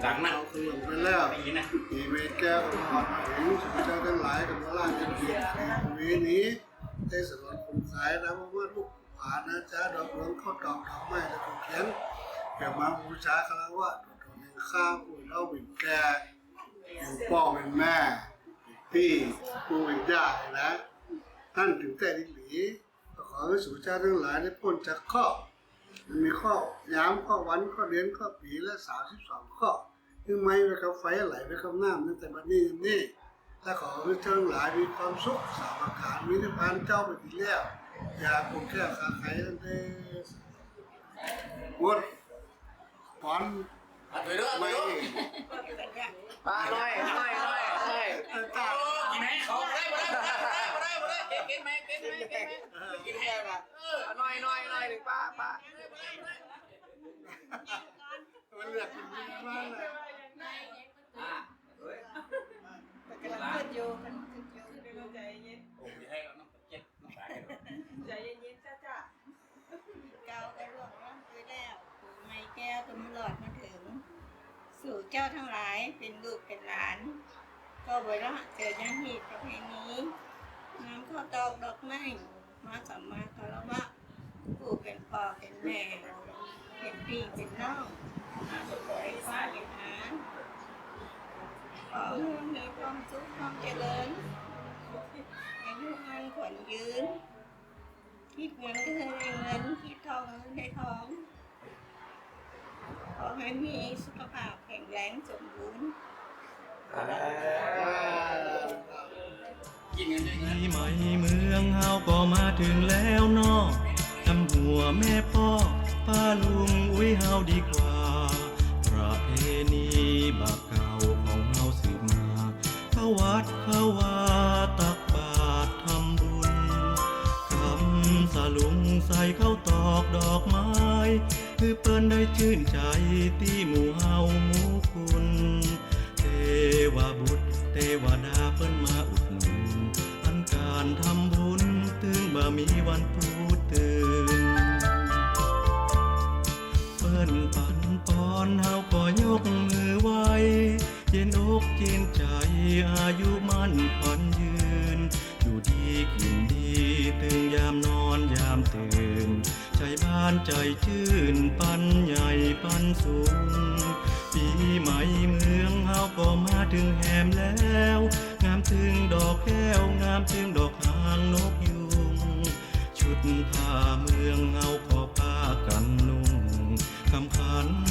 โอ้ดังนะเอาคืนไปแล้วดีนะมีเวทแก้วกับหอดมาถึงสุภาเจ้าทั้งหลายกับมาล่างกันเกียรติในเวนี้ได้สำหรับคนขายนะเพราะว่าลูกผานะจ๊ะดอกเหลืองเข้าดอกดอกไม้และถูกเขียนเกี่ยวมาบูชาคารวะตัวตนเองข้าวผู้เล่าเป็นแก่อยู่พ่อเป็นแม่เป็นพี่ผู้เป็นย่านะท่านถึงแต่ดิหลีก็ขอให้สุภาเจ้าทั้งหลายได้พ้นจากข้อมันมีข้อย้ำข้อวันข้อเดือนข้อปีและสามสิบสองข้อ คือไม่ไปกับไฟไหลไปกับน้ำตั้งแต่บัดนี้จนนี้ถ้าขอให้เจ้าทั้งหลายมีความสุขสามากามีนิพพานเจ้าไปดีแล้วอย่าปกแก้วขาไขนั่นเองงดถอนอะถอยด้วยถอไม่ยด้วยป้าน้อยน้อยน้อยน้อยจ้าโอ้กินไหมเขาได้มาได้มาได้มาได้มาได้กินไหมกินไหมกินไหมกินไหมเออน้อยน้อยน้อยหนึ่งป้าป้ามันเลือกกินมากเลย อะ กำลังขึ้น อยู่มันขึ้นอยู่เดี๋ยวใจเย็นโอ้ยให้เราน้ำเจ็ดน้ำตาลใจเย็นๆจ้าจ้าเก้าก็ล่วงล่วงไปแล้วปู่ไม่แก้วก็มหลอดมาถึง สู่เจ้าทั้งหลายเป็นลูกเป็นหลาน ก็บริละเจอยังหีดประเพณีน้ำข้าวตอกดอกไม้มาสัมมาคารวะปู่เป็นพ่อเป็นแม่เป็นพี่เป็นน้องไปฟ้าเป็นหาขอให้ มีความสุขความเจริญอายุมันขวัญยืน คิดเงินก็ให้ได้เงิน คิดทองก็ให้ได้ทอง ขอให้มีสุขภาพแข็งแรงสมบูรณ์กินกันด้วยนะปีใหม่เมืองเฮาก็มาถึงแล้วเนอทำหัวแม่พ่อป้าลุงอุ้ยเฮาดีกว่า ประเพณีบากา ใส่เข้าตอกดอกไม้ คือเปิ้นได้ชื่นใจที่หมู่เฮาหมู่คุณ เทวบุตร เทวดาเปิ้นมาอุดหนุน อันการทำบุญถึงบ่มีวันพูดตื่นเปิ้นปันปอนเฮาก็ยกมือไหวเย็นอกเย็นใจอายุมั่นขวัญยืนามตื่น ใจบ้านใจชื่น ปันใหญ่ปันสูง ปีใหม่เมืองเฮาก็มาถึงแหมแล้ว งามถึงดอกแก้ว งามถึงดอกหางนกยุง ชุดผ้าเมืองเฮาขอผ้ากันนุ่งคำขัน